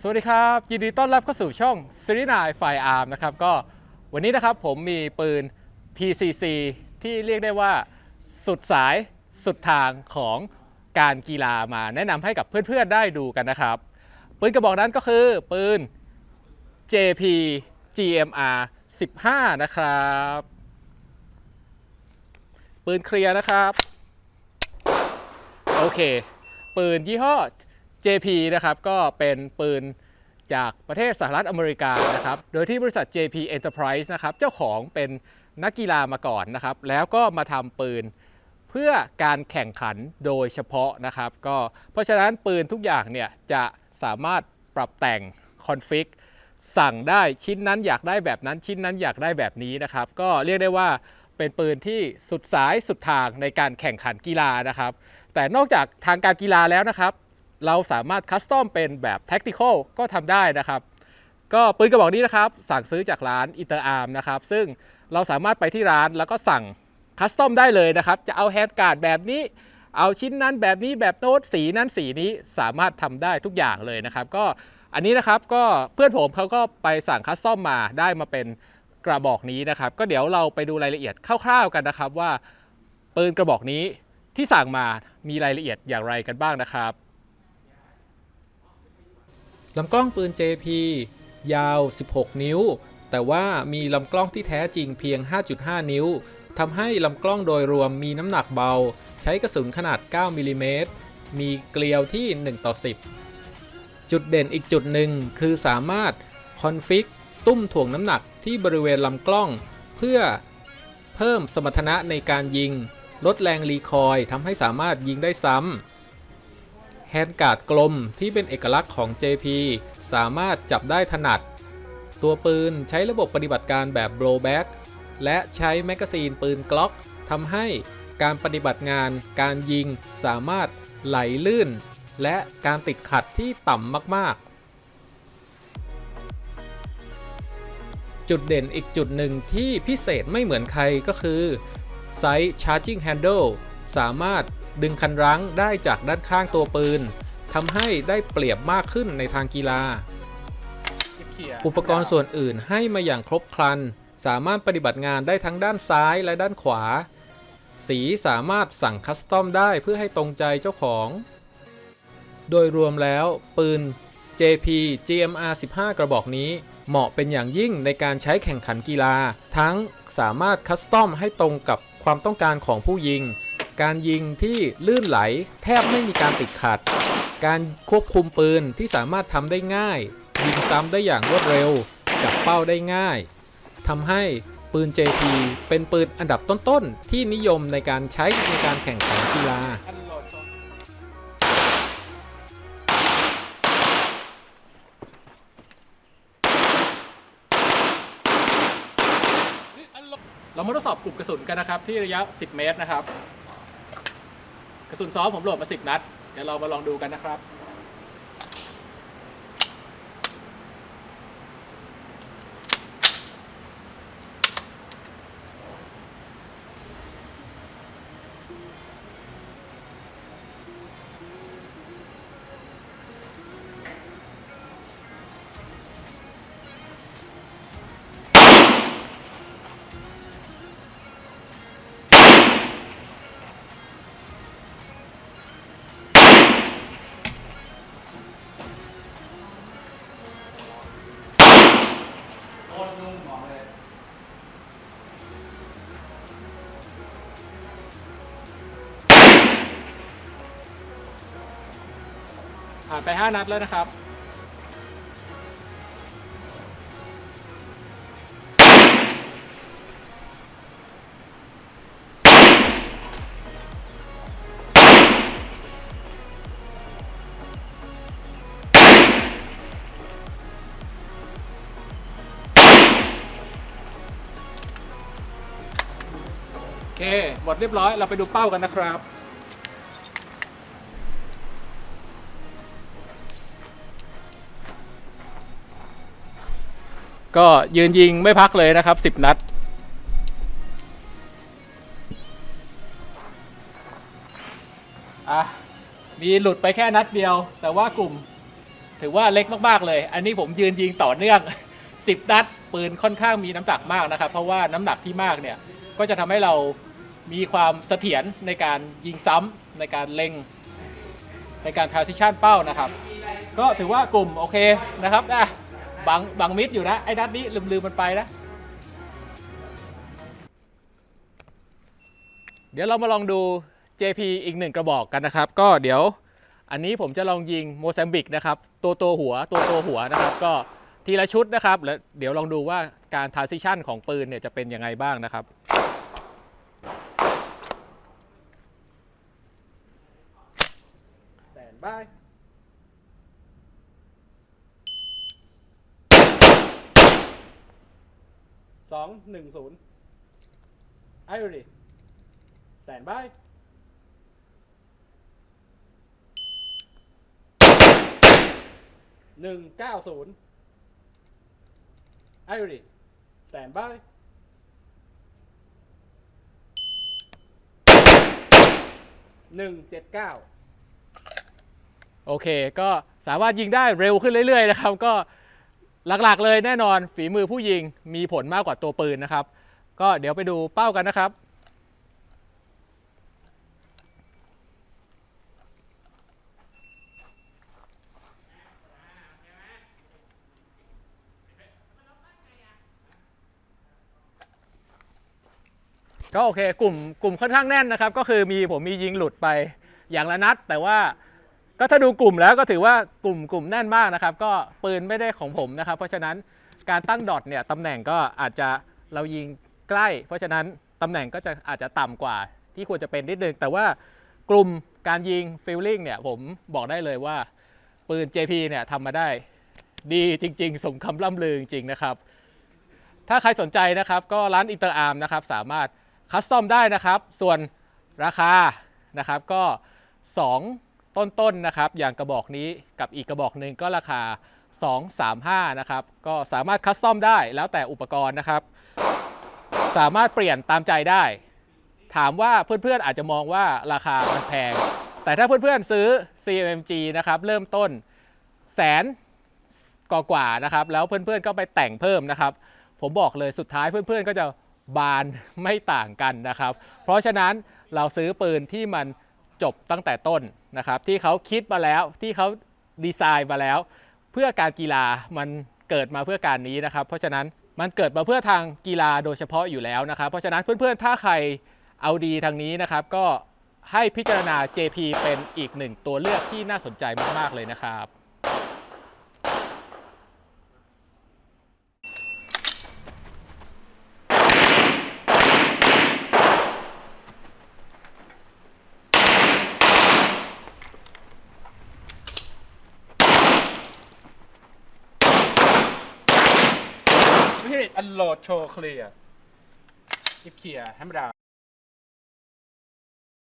สวัสดีครับ ยินดีต้อนรับเข้าสู่ช่องซีรีส์นายไฟอาร์มนะครับก็วันนี้นะครับผมมีปืน PCC ที่เรียกได้ว่าสุดสายสุดทางของการกีฬามาแนะนำให้กับเพื่อนๆได้ดูกันนะครับ ปืนกระบอกนั้นก็คือปืน JP GMR 15 นะครับ ปืนเคลียร์นะครับ โอเค ปืนยี่ห้อ JP นะครับก็เป็นปืนจากประเทศสหรัฐอเมริกานะครับ โดยที่บริษัท JP Enterprise นะครับเจ้าของเป็นนักกีฬามาก่อนนะครับ แล้วก็มาทำปืนเพื่อการแข่งขันโดยเฉพาะนะครับ ก็เพราะฉะนั้นปืนทุกอย่างเนี่ยจะสามารถปรับแต่งคอนฟิกสั่งได้ชิ้นนั้นอยากได้แบบนั้นชิ้นนั้นอยากได้แบบนี้นะครับ ก็เรียกได้ว่าเป็นปืนที่สุดสายสุดทางในการแข่งขันกีฬานะครับ แต่นอกจากทางการกีฬาแล้วนะครับ เราสามารถคัสตอมเป็นแบบ tactical ก็ทำได้นะครับ ก็ปืนกระบอกนี้นะครับ สั่งซื้อจากร้านอินเตอร์อาร์มนะครับ ซึ่งเราสามารถไปที่ร้านแล้วก็สั่งคัสตอมได้เลยนะครับ จะเอาแฮนด์การ์ดแบบนี้ เอาชิ้นนั้นแบบนี้แบบโน้ตสีนั้นสีนี้สามารถทำได้ทุกอย่างเลยนะครับ ก็อันนี้นะครับก็เพื่อนผมเขาก็ไปสั่งคัสตอมมาได้มาเป็นกระบอกนี้นะครับ ก็เดี๋ยวเราไปดูรายละเอียดคร่าวๆกันนะครับว่าปืนกระบอกนี้ที่สั่งมามีรายละเอียดอย่างไรกันบ้างนะครับ ลำกล้องปืน JP ยาว 16 นิ้ว แต่ว่ามีลำกล้องที่แท้จริงเพียง 5.5 นิ้วทำให้ลำกล้องโดยรวมมีน้ำหนักเบา ใช้กระสุนขนาด 9มิลลิเมตร มีเกลียวที่ 1 ต่อ 10 จุดเด่นอีกจุดหนึ่งคือสามารถคอนฟิกตุ้มถ่วงน้ำหนักที่บริเวณลำกล้อง เพื่อเพิ่มสมรรถนะในการยิง ลดแรงรีคอยล์ทำให้สามารถยิงได้ซ้ำ ฮนด์การ์ดกลมที่เป็นเอกลักษณ์ของ JP สามารถจับได้ถนัด ตัวปืนใช้ระบบปฏิบัติการแบบ blowback และใช้แมกกาซีนปืนกล็อกทำให้การปฏิบัติงาน การยิงสามารถไหลลื่น และการติดขัดที่ต่ำมาก ๆ จุดเด่นอีกจุดหนึ่งที่พิเศษไม่เหมือนใครก็คือไซส์ charging handle สามารถ ดึงคันรั้งได้จากด้านข้างตัวปืนทำให้ได้เปรียบมากขึ้นในทางกีฬา อุปกรณ์ส่วนอื่นให้มาอย่างครบครัน สามารถปฏิบัติงานได้ทั้งด้านซ้ายและด้านขวา สีสามารถสั่งคัสตอมได้เพื่อให้ตรงใจเจ้าของ โดยรวมแล้วปืน JP GMR 15 กระบอกนี้เหมาะเป็นอย่างยิ่งในการใช้แข่งขันกีฬา ทั้งสามารถคัสตอมให้ตรงกับความต้องการของผู้ยิง การยิงที่ลื่นไหลแทบไม่มีการติดขัด การควบคุมปืนที่สามารถทำได้ง่าย ยิงซ้ำได้อย่างรวดเร็ว จับเป้าได้ง่ายทำให้ปืน JP เป็นปืนอันดับต้นๆ ที่นิยมในการใช้ในการแข่งขันกีฬา เรามาทดสอบกลุ่มกระสุนกันนะครับ ที่ระยะ 10 เมตรนะครับ กระสุนซ้อมผมโหลดมา 10 นัด เดี๋ยวเรามาลองดูกันนะครับ ผ่านไป 5 นัดแล้วนะครับ โอเค หมดเรียบร้อย เราไปดูเป้ากันนะครับ ก็ยืนยิงไม่พักเลยนะครับ 10 นัด อะ มีหลุดไปแค่นัดเดียว แต่ว่ากลุ่ม ถือว่าเล็กมาก ๆ เลย อันนี้ผมยืนยิงต่อเนื่อง 10 นัด ปืนค่อนข้างมีน้ำหนักมากนะครับ เพราะว่าน้ำหนักที่มากเนี่ย ก็จะทำให้เรามีความเสถียรในการยิงซ้ำในการเล็ง ในการ transition เป้านะครับ ก็ถือว่ากลุ่มโอเคนะครับอะ บังบังมิดอยู่นะ ไอ้นัดนี้ลืมลืมมันไปนะ เดี๋ยวเรามาลองดู JP อีกหนึ่งกระบอกกันนะครับ ก็เดี๋ยวอันนี้ผมจะลองยิงโมซัมบิกนะครับ ตัวตัวหัวตัวตัวหัวนะครับ ก็ทีละชุดนะครับ แล้วเดี๋ยวลองดูว่าการ transition ของปืนเนี่ยจะเป็นยังไงบ้างนะครับแตนบาย องหนึ่งศูนย์ไอรีแตนบาย หนึ่งเก้าศูนย์ไอรีแตนบาย หนึ่งเจ็ดเก้า โอเค ก็สามารถยิงได้เร็วขึ้นเรื่อยๆนะครับ ก็ หลักๆ เลยแน่นอนฝีมือผู้ยิงมีผลมากกว่าตัวปืนนะครับ ก็เดี๋ยวไปดูเป้ากันนะครับ ก็โอเคกลุ่มกลุ่มค่อนข้างแน่นนะครับ ก็คือมีผมมียิงหลุดไปอย่างละนัดแต่ว่า ก็ถ้าดูกลุ่มแล้วก็ถือว่ากลุ่มกลุ่มแน่นมากนะครับ ก็ปืนไม่ได้ของผมนะครับ เพราะฉะนั้นการตั้งดอทเนี่ยตำแหน่งก็อาจจะเรายิงใกล้ เพราะฉะนั้นตำแหน่งก็จะอาจจะต่ำกว่าที่ควรจะเป็นนิดนึง แต่ว่ากลุ่มการยิงฟิลลิ่งเนี่ยผมบอกได้เลยว่าปืน JP เนี่ยทำมาได้ดีจริง ๆ สมคำล่ำลือจริง ๆ นะครับ ถ้าใครสนใจนะครับ ก็ร้านอินเตอร์อาร์มนะครับ สามารถคัสตอมได้นะครับ ส่วนราคานะครับก็ 2 ต้นๆนะครับ อย่างกระบอกนี้กับอีกกระบอกหนึ่งก็ราคา 235 นะครับ ก็สามารถคัสตอมได้แล้วแต่อุปกรณ์นะครับ สามารถเปลี่ยนตามใจได้ ถามว่าเพื่อนๆอาจจะมองว่าราคามันแพง แต่ถ้าเพื่อนๆซื้อ CMG นะครับเริ่มต้นแสนกกว่าๆนะครับ แล้วเพื่อนๆก็ไปแต่งเพิ่มนะครับ ผมบอกเลยสุดท้ายเพื่อนๆก็จะบานไม่ต่างกันนะครับ เพราะฉะนั้นเราซื้อปืนที่มัน จบตั้งแต่ต้นนะครับ ที่เขาคิดมาแล้วที่เขาดีไซน์มาแล้ว เพื่อการกีฬามันเกิดมาเพื่อการนี้นะครับ เพราะฉะนั้นมันเกิดมาเพื่อทางกีฬาโดยเฉพาะอยู่แล้วนะครับ เพราะฉะนั้นเพื่อนๆ ถ้าใครเอาดีทางนี้นะครับ ก็ให้พิจารณา JP เป็นอีกหนึ่งตัวเลือกที่น่าสนใจมากๆเลยนะครับ อันโหลดโชว์เคลียร์เคลียร์ธรรมดา